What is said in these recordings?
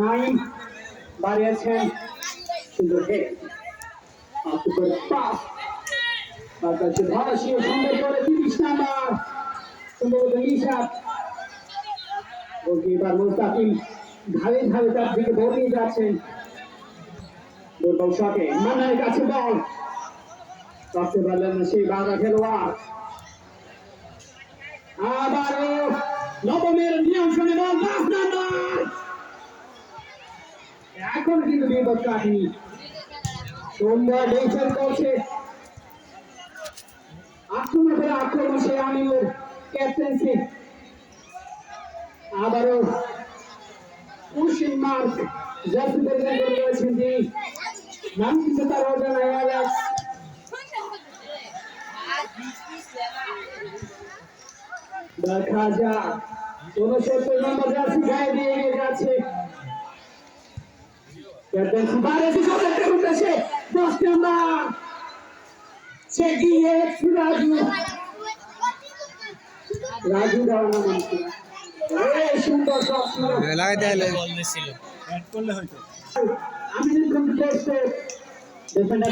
Nine, বাড়িয়েছেন। সুন্দর head October pass তার কাছে ভারতীয় সুন্দর করে তিরিশ নাম্বার। সম্ভবত নিশাদ গোলকিপার মুস্তাকিম ধারে ধারে তার দিকে নিয়ে যাচ্ছেন। দুর্বল শটে মান্নানের কাছে বল। করতে পারলেন না সেই বাংলা খেলোয়াড়। আবারও নবমের এখন কিন্তু বিপদ কাটেনি সুন্দর ডিফেন্স করছে। আক্রমণ করে আক্রমণ সে আমিনুর ক্যাপ্টেন্সি। আবারও কুশিন মার্ক জার্সি পরিধান রয়েছেন তিনি। নাম কিন্তু তার অজানা অ্যালেক্স দেখা যাক। উনসত্তর নম্বর জার্সি গায়ে দিয়ে যাচ্ছে। হয়তো। আমি যখন করতে ডিফেন্ডার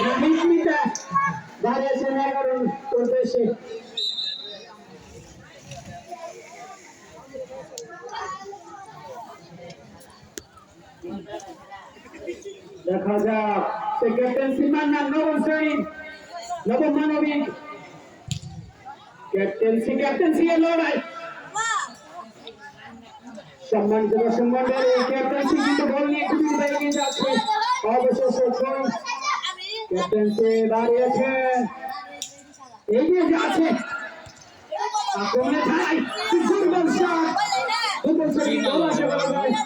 দেখা যাক সে ক্যাপ্টেন্সি মান্না নবম শ্রেণি নবম মানবিক। ক্যাপ্টেন্সি ক্যাপ্টেন্সি এর লড়াই। সম্মানিত দর্শক মন্ডলী, ক্যাপ্টেন্সি কিন্তু বল নিয়ে খুবই এগিয়ে যাচ্ছে। অবশেষে ক্যাপ্টেন্সি দাঁড়িয়েছে। এগিয়ে যাচ্ছে। আক্রমণে ঠাই দুর্বল শট। দুর্বল শট।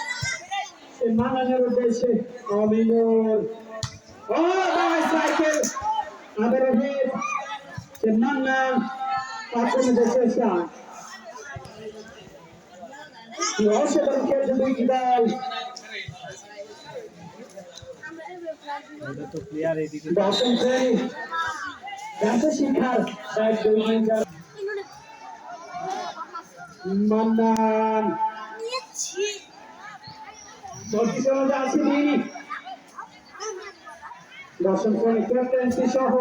মানানোর উদ্দেশ্যে অমিনুল ও সাইকেল আবারও হিট সে মান্না দল এটা তো প্লেয়ার এদিকে দশম শ্রেণি ব্যবসা শিক্ষার মান্নান যাচ্ছে তিনি দশম শ্রেণি ক্যাপ্টেন্সি সহ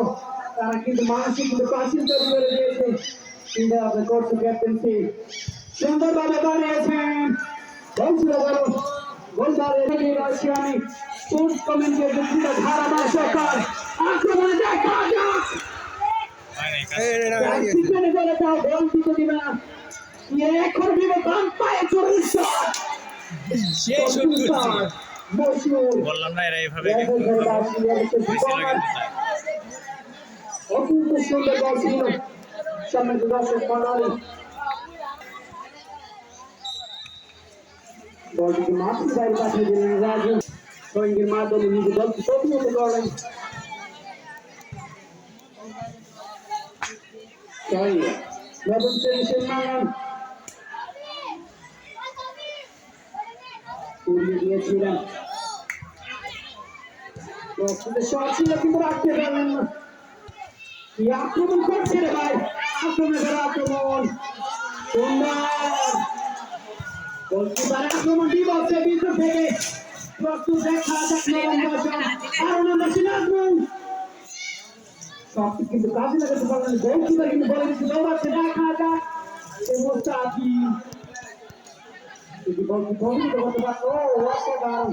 তারা কিন্তু মানসিক প্রাচীন তৈরি করে দিয়েছে। কিন্তু আপনি করছে ক্যাপ্টেন্সি সুন্দরভাবে দাঁড়িয়েছেন বলছিল বলো। গোলদারে এগিয়ে রয়েছে আমি স্পোর্টস কমেন্টের দুঃখিত ধারাবাহিক সরকার। সেই শুট করছে বললাম না এরা এইভাবে হয়েছিল কিন্তু মাধ্যমে নিজে দলকে প্রতিহত করলেন সৈন্য নবম শ্রেণি উড়িয়ে দিয়েছিলেন। শট ছিল, কিন্তু রাখতে পারলেন না। কি আক্রমণ করছে রে ভাই? আক্রমণের আক্রমণ। সুন্দর গোলকিপার আক্রমণ বিপক্ষে ভিতর থেকে প্রস্তুত দেখা যাক কিন্তু কাজে লাগাতে পারলেন গোলকিপার কিন্তু দেখা যাক। ভবিষ্যৎ করতে পারতো ও অসাধারণ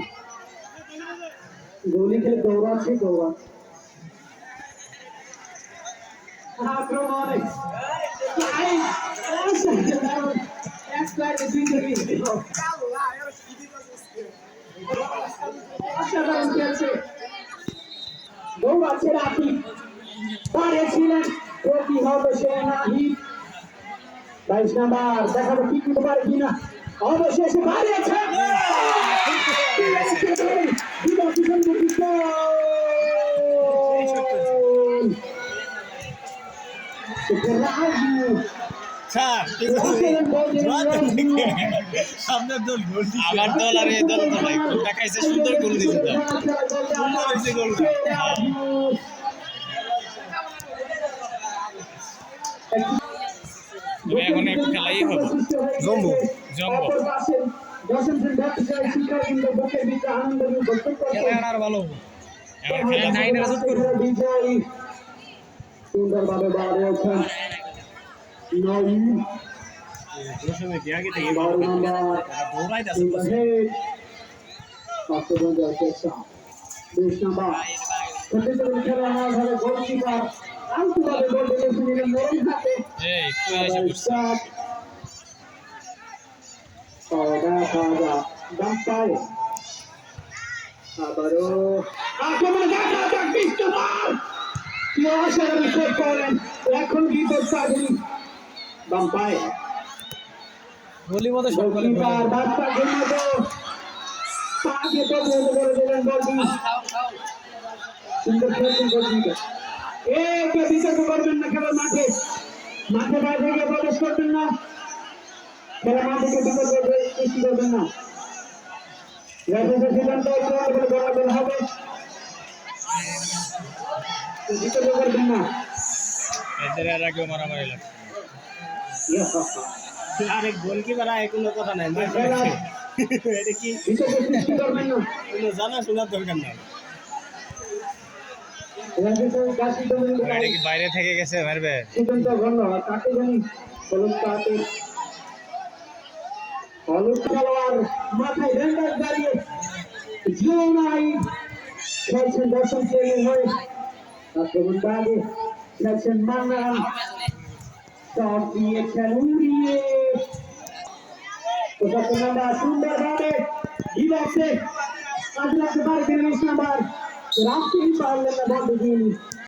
গোলি খেলে দৌড়াচ্ছে দৌড়াচ্ছে অসাধারণ খেলছে দৌড়াচ্ছে রাখি পারেছিলেন প্রতিহত সে নাহি বাইশ নাম্বার দেখাবো কি করতে পারে কিনা অবশেষে আমার দল আর দল তো ভাই কোনটা সুন্দর গোল দিয়েছে গোল হয়েছে গোল খেলা আর ভালো এবার খেলা নাইন এর শুট করব সুন্দরভাবে বাড়িয়েছেন নয় দশমে যাক ডাম্পায় আবারও। আক্রমণ দেখা যাক কি অসাধারণ সেভ করেন এখন কি করতে পারেন ডাম্পায় গোলি মতো গোলকিপার বাচ্চা ঘুমাবো পাকে তো বন্ধ করে দিলেন বলটি সুন্দর খেলছেন গোলকিপার। এ কে বিতর্ক করবেন না খেলার মাঠে। মাঠে বাইরে গিয়ে প্রবেশ করবেন না। খেলা মাঠে সৃষ্টি করবেন না। সিদ্ধান্ত চূড়ান্ত বলে হবে। তো করবেন না? এদের আগে মারামারি লাগছে হা হা। আরে গোলকিপার আয় কোনো কথা নাই এটা কি? কোনো জানা শোনার দরকার বাইরে থেকে গেছে মারবে? হলুদ খেলোয়াড় মাথায় ব্যান্ডেজ দাঁড়িয়ে জিও নাই। খেলছেন দর্শন শ্রেণি হয়ে। আক্রমণ বাগে খেলছেন মান্নান। শট দিয়েছেন উড়িয়ে। পঁচাত্তর নাম্বার পারলেন না বন্ধ দিয়ে